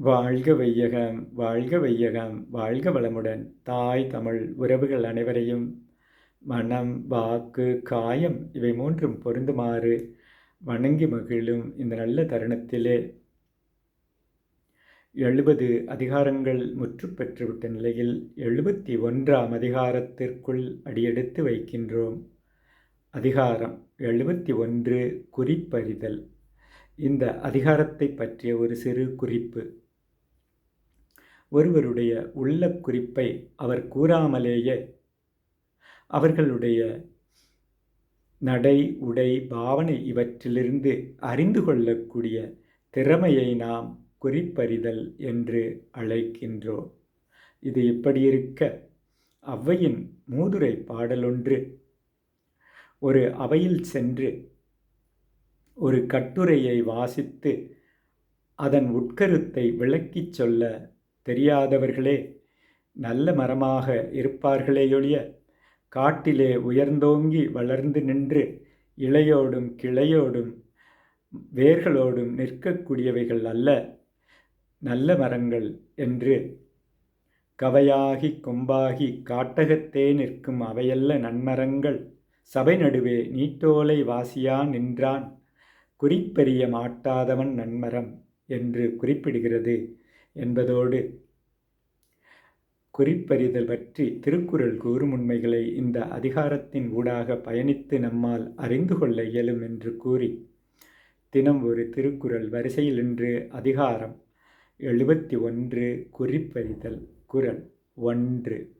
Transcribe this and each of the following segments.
வாழ்க வையகம் வாழ்க வையகம் வாழ்க வளமுடன். தாய் தமிழ் உறவுகள் அனைவரையும் மனம் வாக்கு காயம் இவை மூன்றும் பொருந்துமாறு வணங்கி மகிழும் இந்த நல்ல தருணத்திலே எழுபது அதிகாரங்கள் முற்று பெற்றுவிட்ட நிலையில் எழுபத்தி ஒன்றாம் அதிகாரத்திற்குள் அடியெடுத்து வைக்கின்றோம். அதிகாரம் எழுபத்தி ஒன்று குறிப்பறிதல். இந்த அதிகாரத்தை பற்றிய ஒரு சிறு குறிப்பு. ஒருவருடைய உள்ள குறிப்பை அவர் கூறாமலேயே அவர்களுடைய நடை உடை பாவனை இவற்றிலிருந்து அறிந்து கொள்ளக்கூடிய திறமையை நாம் குறிப்பறிதல் என்று அழைக்கின்றோம். இது இப்படி இருக்க அவ்வையின் மூதுரை பாடலொன்று ஒரு அவையில் சென்று ஒரு கட்டுரையை வாசித்து அதன் உட்கருத்தை விளக்கிச் சொல்ல தெரியாதவர்களே நல்ல மரமாக இருப்பார்களேயொழிய காட்டிலே உயர்ந்தோங்கி வளர்ந்து நின்று இலையோடும் கிளையோடும் வேர்களோடும் நிற்கக்கூடியவைகள் அல்ல நல்ல மரங்கள் என்று. கவையாகி கொம்பாகி காட்டகத்தே நிற்கும் அவையல்ல நன்மரங்கள் சபை நடுவே நீட்டோலை வாசியா நின்றான் குறிப்பெரிய மாட்டாதவன் நன்மரம் என்று குறிப்பிடுகிறது. என்பதோடு குறிப்பறிதல் பற்றி திருக்குறள் கூறும் உண்மைகளை இந்த அதிகாரத்தின் ஊடாக பயணித்து நம்மால் அறிந்து கொள்ள இயலும் என்று கூறி தினம் ஒரு திருக்குறள் வரிசையில் இன்று அதிகாரம் எழுபத்தி ஒன்று குறிப்பறிதல் குரல் ஒன்று.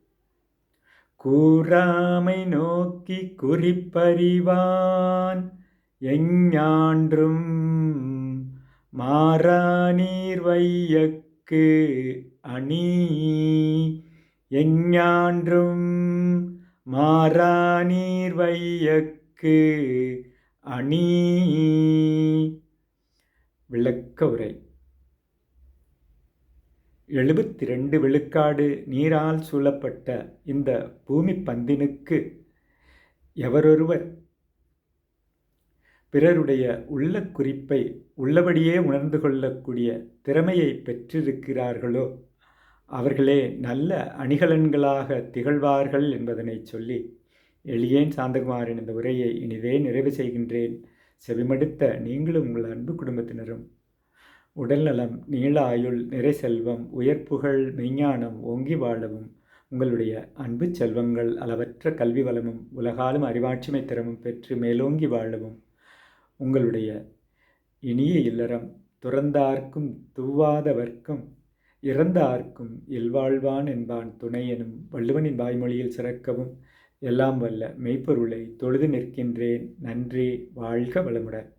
கூறாமை நோக்கி குறிப்பறிவான் எஞ்ஞான்றும் வையக் வையக்கு அணி எஞ்ஞான்றும் மாறாநீர் வையக்கு அணி. விளக்க உரை. எழுபத்தி ரெண்டு விழுக்காடு நீரால் சூழப்பட்ட இந்த பூமி பந்தினுக்கு எவரொருவர் பிறருடைய உள்ள குறிப்பை உள்ளபடியே உணர்ந்து கொள்ளக்கூடிய திறமையை பெற்றிருக்கிறார்களோ? அவர்களே நல்ல அணிகலன்களாக திகழ்வார்கள் என்பதனை சொல்லி எளியேன் சாந்தகுமாரின் இந்த உரையை இனிதே நிறைவு செய்கின்றேன். செவிமடுத்த நீங்களும் உங்கள் அன்பு குடும்பத்தினரும் உடல்நலம் நீள ஆயுள் நிறை செல்வம் உயர்ப்புகழ் மெய்ஞானம் ஓங்கி வாழவும் உங்களுடைய அன்பு செல்வங்கள் அளவற்ற கல்வி வளமும் உலகாலும் அறிவாட்சிமை திறமும் பெற்று மேலோங்கி வாழவும். உங்களுடைய இனிய இல்லறம் துறந்தார்க்கும் துவாதவர்க்கும் இறந்தார்க்கும் இல்வாழ்வான் என்பான் துணை எனும் வள்ளுவனின் வாய்மொழியில் சிறக்கவும் எல்லாம் வல்ல மெய்ப்பொருளை தொழுது நிற்கின்றேன். நன்றி. வாழ்க வளமுடன்.